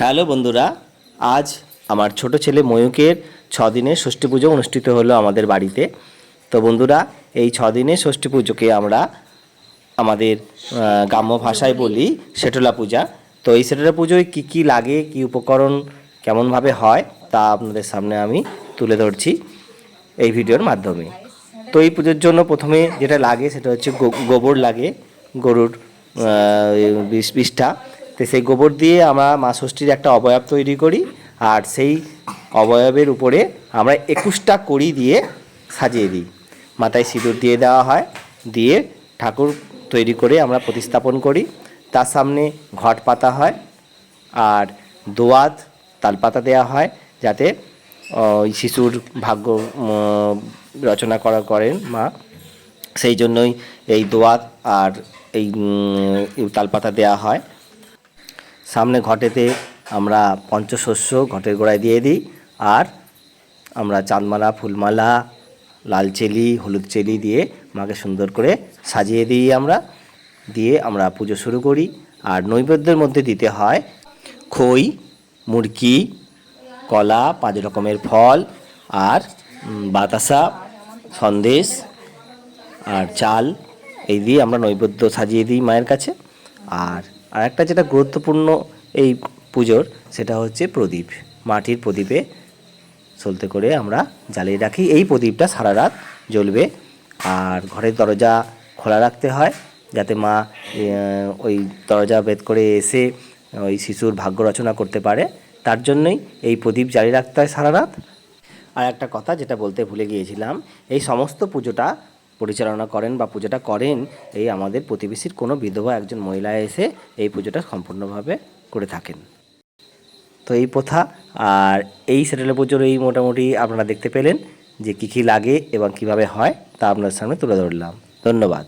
Hello বন্ধুরা, আজ আমার ছোট ছেলে ময়ূকের ছ দিনের ষষ্ঠী পুজো অনুষ্ঠিত হলো আমাদের বাড়িতে। তো বন্ধুরা, এই ছ দিনের ষষ্ঠী পুজোকে আমরা আমাদের গ্রাম্য ভাষায় বলি সেটলা পূজা। তো এই সেটলা পুজোয় কী কী লাগে, কী উপকরণ, কেমনভাবে হয়, তা আপনাদের সামনে আমি তুলে ধরছি এই ভিডিওর মাধ্যমে। তো এই পুজোর জন্য প্রথমে যেটা লাগে সেটা হচ্ছে গোবর লাগে, গরুর বিষ বিষ্ঠা তো সেই গোবর দিয়ে আমরা মা ষষ্ঠীর একটা অবয়ব তৈরি করি, আর সেই অবয়বের উপরে আমরা একুশটা কড়ি দিয়ে সাজিয়ে দিই। মাথায় সিঁদুর দিয়ে দেওয়া হয়, দিয়ে ঠাকুর তৈরি করে আমরা প্রতিস্থাপন করি। তার সামনে ঘট পাতা হয়, আর দোয়াত তালপাতা দেওয়া হয়, যাতে ওই শিশুর ভাগ্য রচনা করা করেন মা। সেই জন্যই এই দোয়াত আর এই তালপাতা দেওয়া হয়। সামনে ঘটেতে আমরা পঞ্চশস্য ঘটের গোড়ায় দিয়ে দিই। আর আমরা চাঁদমালা, ফুলমালা, লাল চেলি, হলুদ চেলি দিয়ে মাকে সুন্দর করে সাজিয়ে দিই আমরা। দিয়ে আমরা পুজো শুরু করি। আর নৈবেদ্যের মধ্যে দিতে হয় খই, মুরকি, কলা, পাঁচ রকমের ফল আর বাতাসা, সন্দেশ আর চাল। এই দিয়ে আমরা নৈবেদ্য সাজিয়ে দিই মায়ের কাছে। আর আরেকটা যেটা গুরুত্বপূর্ণ এই পুজোর, সেটা হচ্ছে প্রদীপ। মাটির প্রদীপে চলতে করে আমরা জ্বালিয়ে রাখি। এই প্রদীপটা সারা রাত জ্বলবে। আর ঘরের দরজা খোলা রাখতে হয়, যাতে মা ওই দরজা বেদ করে এসে ওই শিশুর ভাগ্য রচনা করতে পারে। তার জন্যই এই প্রদীপ জ্বালিয়ে রাখতে হয় সারা রাত। আর একটা কথা যেটা বলতে ভুলে গিয়েছিলাম, এই সমস্ত পুজোটা পরিচালনা করেন বা পুজোটা করেন, এই আমাদের প্রতিবেশীর কোনো বিধবা একজন মহিলা এসে এই পুজোটা সম্পূর্ণভাবে করে থাকেন। তো এই প্রথা, আর এই সেটেলে পুজোর এই মোটামুটি আপনারা দেখতে পেলেন যে কী কী লাগে এবং কীভাবে হয় তা আপনার সামনে তুলে ধরলাম। ধন্যবাদ।